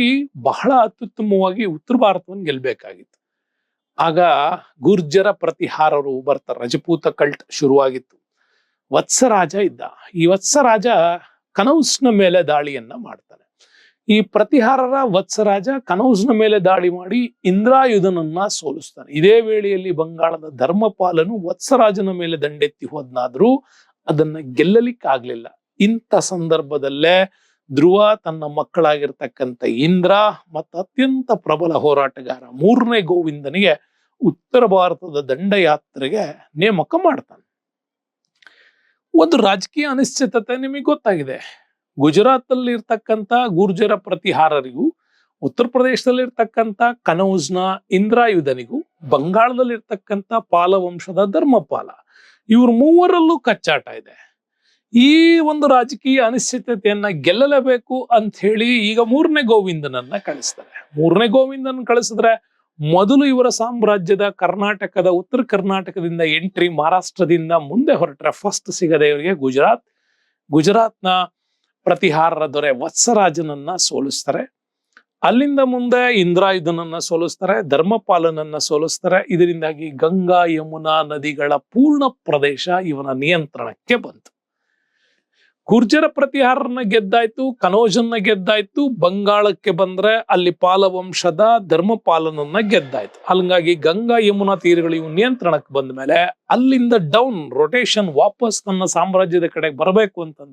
ಹಂಗಾಗಿ ಬಹಳ ಅತ್ಯುತ್ತಮವಾಗಿ ಉತ್ತರ ಭಾರತವನ್ನು ಗೆಲ್ಲಬೇಕಾಗಿತ್ತು ಆಗ ಗುರ್ಜರ ಪ್ರತಿಹಾರರು ಬರ್ತಾರೆ, ರಜಪೂತ ಕಲ್ಟ್ ಶುರುವಾಗಿತ್ತು. ವತ್ಸರಾಜ ಇದ್ದ. ಈ ವತ್ಸರಾಜ ಕನೌಸ್ನ ಮೇಲೆ ದಾಳಿಯನ್ನ ಮಾಡ್ತಾನೆ. ಈ ಪ್ರತಿಹಾರರ ವತ್ಸರಾಜ ಕನೌಸ್ನ ಮೇಲೆ ದಾಳಿ ಮಾಡಿ ಇಂದ್ರಾಯುಧನನ್ನ ಸೋಲಿಸ್ತಾನೆ. ಇದೇ ವೇಳೆಯಲ್ಲಿ ಬಂಗಾಳದ ಧರ್ಮಪಾಲನು ವತ್ಸರಾಜನ ಮೇಲೆ ದಂಡೆತ್ತಿ ಹೋದ್ನಾದ್ರೂ ಅದನ್ನ ಗೆಲ್ಲಲಿಕ್ಕಾಗ್ಲಿಲ್ಲ. ಇಂಥ ಸಂದರ್ಭದಲ್ಲೇ ಧ್ರುವ ತನ್ನ ಮಕ್ಕಳಾಗಿರ್ತಕ್ಕಂಥ ಇಂದ್ರ ಮತ್ತು ಅತ್ಯಂತ ಪ್ರಬಲ ಹೋರಾಟಗಾರ ಮೂರನೇ ಗೋವಿಂದನಿಗೆ ಉತ್ತರ ಭಾರತದ ದಂಡಯಾತ್ರೆಗೆ ನೇಮಕ ಮಾಡ್ತಾನೆ. ಒಂದು ರಾಜಕೀಯ ಅನಿಶ್ಚಿತತೆ ನಿಮಗೆ ಗೊತ್ತಾಗಿದೆ. ಗುಜರಾತ್ ಅಲ್ಲಿ ಇರ್ತಕ್ಕಂಥ ಗುರ್ಜರ ಪ್ರತಿಹಾರರಿಗೂ, ಉತ್ತರ ಪ್ರದೇಶದಲ್ಲಿ ಇರ್ತಕ್ಕಂಥ ಕನೌಜ್ನ ಇಂದ್ರಾಯುಧನಿಗೂ ಬಂಗಾಳದಲ್ಲಿ ಇರ್ತಕ್ಕಂಥ ಪಾಲವಂಶದ ಧರ್ಮಪಾಲ, ಇವ್ರ ಮೂವರಲ್ಲೂ ಕಚ್ಚಾಟ ಇದೆ. ಈ ಒಂದು ರಾಜಕೀಯ ಅನಿಶ್ಚಿತತೆಯನ್ನ ಗೆಲ್ಲಲೇಬೇಕು ಅಂತ ಹೇಳಿ ಈಗ ಮೂರನೇ ಗೋವಿಂದನನ್ನ ಕಳಿಸ್ತಾರೆ. ಮೂರನೇ ಗೋವಿಂದನ್ ಕಳಿಸಿದ್ರೆ ಮೊದಲು ಇವರ ಸಾಮ್ರಾಜ್ಯದ ಕರ್ನಾಟಕದ, ಉತ್ತರ ಕರ್ನಾಟಕದಿಂದ ಎಂಟ್ರಿ, ಮಹಾರಾಷ್ಟ್ರದಿಂದ ಮುಂದೆ ಹೊರಟ್ರೆ ಫಸ್ಟ್ ಸಿಗದೆ ಇವರಿಗೆ ಗುಜರಾತ್. ಗುಜರಾತ್ನ ಪ್ರತಿಹಾರರ ದೊರೆ ವತ್ಸರಾಜನನ್ನ ಸೋಲಿಸ್ತಾರೆ. ಅಲ್ಲಿಂದ ಮುಂದೆ ಇಂದ್ರಾಯುಧನನ್ನ ಸೋಲಿಸ್ತಾರೆ, ಧರ್ಮಪಾಲನನ್ನ ಸೋಲಿಸ್ತಾರೆ. ಇದರಿಂದಾಗಿ ಗಂಗಾ, ಯಮುನಾ ನದಿಗಳ ಪೂರ್ಣ ಪ್ರದೇಶ ಇವನ ನಿಯಂತ್ರಣಕ್ಕೆ ಬಂತು. ಗುರ್ಜರ ಪ್ರತಿಹಾರನ ಗೆದ್ದಾಯ್ತು, ಕನೋಜನ್ನ ಗೆದ್ದಾಯ್ತು, ಬಂಗಾಳಕ್ಕೆ ಬಂದ್ರೆ ಅಲ್ಲಿ ಪಾಲವಂಶದ ಧರ್ಮಪಾಲನನ್ನ ಗೆದ್ದಾಯ್ತು. ಹಂಗಾಗಿ ಗಂಗಾ ಯಮುನಾ ತೀರಗಳು ಇವು ನಿಯಂತ್ರಣಕ್ಕೆ ಬಂದ ಮೇಲೆ ಅಲ್ಲಿಂದ ಡೌನ್ ರೊಟೇಷನ್ ವಾಪಸ್ ತನ್ನ ಸಾಮ್ರಾಜ್ಯದ ಕಡೆ ಬರಬೇಕು ಅಂತಂದ್ರೆ